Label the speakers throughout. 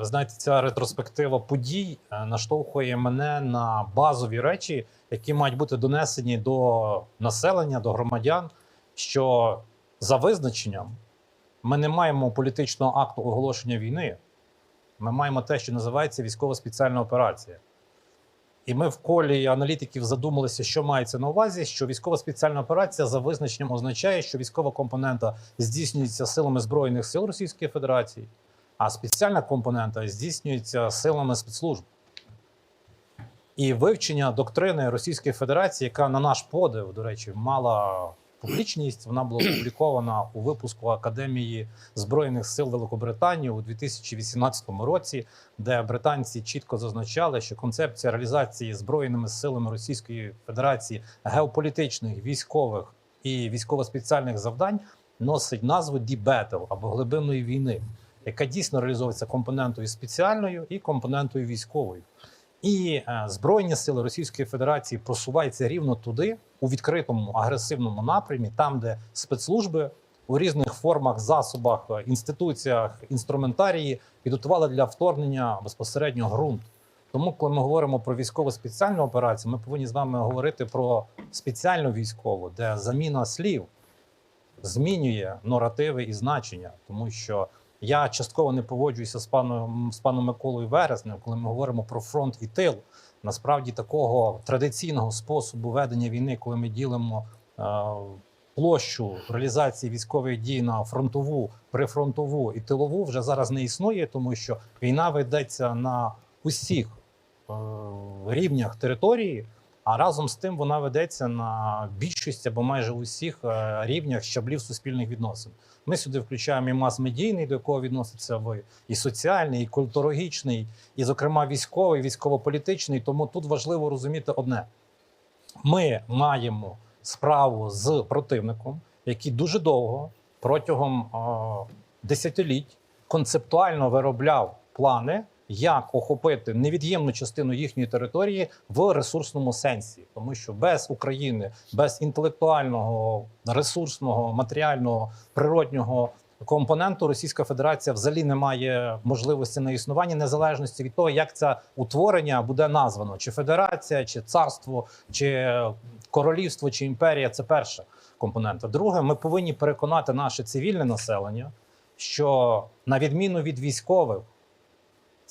Speaker 1: ви знаєте, ця ретроспектива подій е, наштовхує мене на базові речі, які мають бути донесені до населення, до громадян. Що за визначенням ми не маємо політичного акту оголошення війни. Ми маємо те, що називається військова спеціальна операція. І ми в колі аналітиків задумалися, що мається на увазі, що військова спеціальна операція за визначенням означає, що військова компонента здійснюється силами Збройних сил Російської Федерації, а спеціальна компонента здійснюється силами спецслужб. І вивчення доктрини Російської Федерації, яка на наш подив, до речі, мала публічність, вона була опублікована у випуску Академії Збройних сил Великобританії у 2018 році, де британці чітко зазначали, що концепція реалізації збройними силами Російської Федерації геополітичних, військових і військово-спеціальних завдань носить назву «Deep Battle» або глибинної війни, яка дійсно реалізовується компонентою спеціальною і компонентою військовою. І е, збройні сили Російської Федерації просуваються рівно туди, у відкритому агресивному напрямі, там, де спецслужби у різних формах, засобах, е, інституціях, інструментарії підготували для вторгнення безпосередньо ґрунт. Тому, коли ми говоримо про військову спеціальну операцію, ми повинні з вами говорити про спеціальну військову, де заміна слів змінює наративи і значення, тому що я частково не погоджуюся з паном з паном Миколою Вереснем, коли ми говоримо про фронт і тил. Насправді такого традиційного способу ведення війни, коли ми ділимо е, площу реалізації військових дій на фронтову, прифронтову і тилову, вже зараз не існує, тому що війна ведеться на усіх е, рівнях території. А разом з тим вона ведеться на більшості або майже усіх е, рівнях щаблів суспільних відносин. Ми сюди включаємо і мас-медійний, до якого відноситься ви, і соціальний, і культурологічний, і, зокрема, військовий, військово-політичний. Тому тут важливо розуміти одне: ми маємо справу з противником, який дуже довго протягом е, десятиліть концептуально виробляв плани як охопити невід'ємну частину їхньої території в ресурсному сенсі, тому що без України, без інтелектуального, ресурсного, матеріального, природнього компоненту Російська Федерація взагалі не має можливості на існування незалежності від того, як це утворення буде названо: чи федерація, чи царство, чи королівство, чи імперія це перша компонента. Друге, ми повинні переконати наше цивільне населення, що на відміну від військових.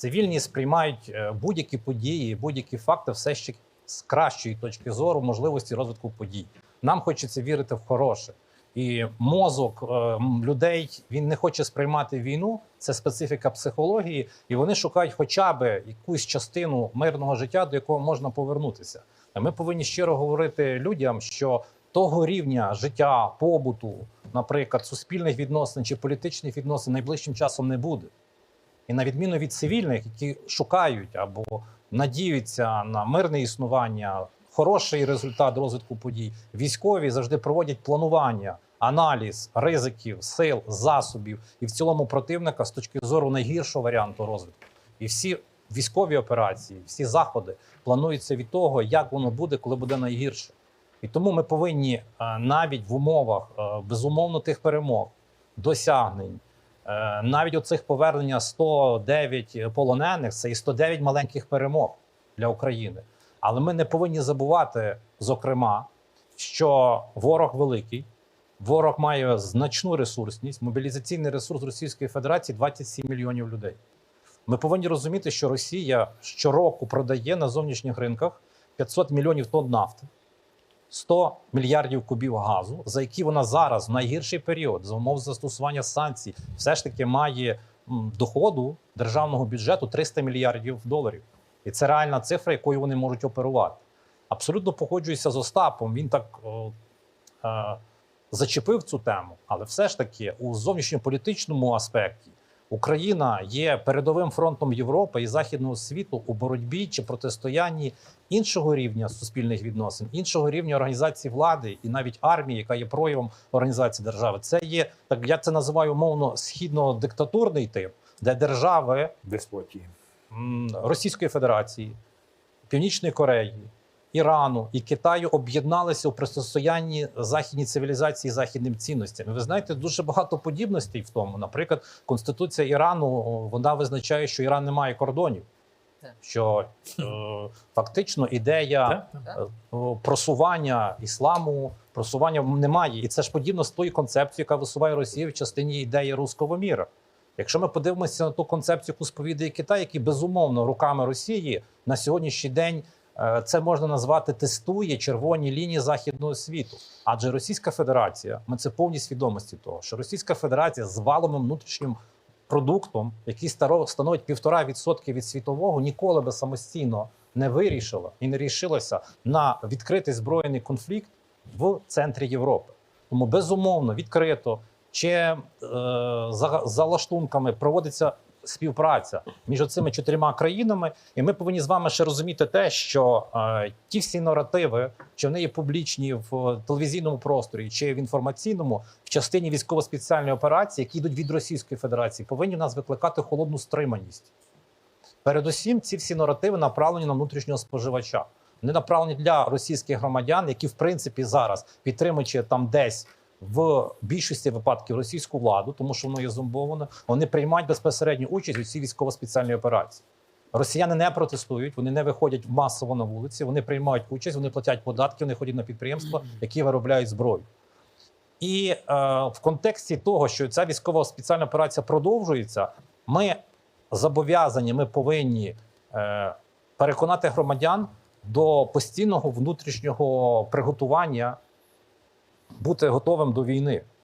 Speaker 1: Цивільні сприймають е, будь-які події, будь-які факти все ще з кращої точки зору можливості розвитку подій. Нам хочеться вірити в хороше. І мозок е, людей він не хоче сприймати війну. Це специфіка психології, і вони шукають хоча б якусь частину мирного життя, до якого можна повернутися. Ми повинні щиро говорити людям, що того рівня життя, побуту, наприклад, суспільних відносин чи політичних відносин найближчим часом не буде. І на відміну від цивільних, які шукають або надіються на мирне існування, хороший результат розвитку подій, військові завжди проводять планування, аналіз ризиків, сил, засобів і в цілому противника з точки зору найгіршого варіанту розвитку. І всі військові операції, всі заходи плануються від того, як воно буде, коли буде найгірше. І тому ми повинні е, навіть в умовах е, безумовно тих перемог, досягнень. Е, Навіть оцих повернення 109 полонених це і 109 маленьких перемог для України. Але ми не повинні забувати, зокрема, що ворог великий, ворог має значну ресурсність. Мобілізаційний ресурс Російської Федерації 27 мільйонів людей. Ми повинні розуміти, що Росія щороку продає на зовнішніх ринках 500 мільйонів тонн нафти. 100 мільярдів кубів газу, за які вона зараз в найгірший період за умов застосування санкцій, все ж таки має доходу державного бюджету 300 мільярдів доларів. І це реальна цифра, якою вони можуть оперувати. Абсолютно погоджуюся з Остапом. Він так о, е, зачепив цю тему, але все ж таки у зовнішньополітичному аспекті Україна є передовим фронтом Європи і західного світу у боротьбі чи протистоянні іншого рівня суспільних відносин, іншого рівня організації влади і навіть армії, яка є проявом організації держави. Це є так, я це називаю умовно східно-диктатурний тип, де держави
Speaker 2: Деспотії.
Speaker 1: Російської Федерації, Північної Кореї, Ірану і Китаю об'єдналися у протистоянні західній цивілізації західним цінностям. І Ви знаєте, дуже багато подібностей в тому. Наприклад, конституція Ірану вона визначає, що Іран не має кордонів. Що е, фактично ідея
Speaker 3: Так, так.
Speaker 1: е, просування ісламу, просування немає. І це ж подібно з тою концепцією, яка висуває Росія в частині ідеї руського міра. Якщо ми подивимося на ту концепцію, яку сповідає Китай, який безумовно руками Росії на сьогоднішній день це можна назвати тестує червоні лінії західного світу. Адже Російська Федерація, ми це повні свідомості того, що Російська Федерація з валовим внутрішнім продуктом, який становить півтора відсотки від світового, ніколи би самостійно не вирішила і не рішилася на відкритий збройний конфлікт в центрі Європи. Тому безумовно відкрито чи е, за, за лаштунками проводиться співпраця між цими чотирма країнами, і ми повинні з вами ще розуміти те, що е, ті всі наративи, чи вони є публічні в телевізійному просторі, чи в інформаційному, в частині військово-спеціальної операції, які йдуть від Російської Федерації, повинні нас викликати холодну стриманість. Передусім, ці всі наративи направлені на внутрішнього споживача. Вони направлені для російських громадян, які в принципі зараз підтримуючи там десь в більшості випадків російську владу, тому що воно є зомбоване, вони приймають безпосередню участь у цій військово-спеціальній операції. Росіяни не протестують, вони не виходять масово на вулиці, вони приймають участь, вони платять податки, вони ходять на підприємства, які виробляють зброю. І е, в контексті того, що ця військова спеціальна операція продовжується, ми зобов'язані, ми повинні е, переконати громадян до постійного внутрішнього приготування бути готовим до війни.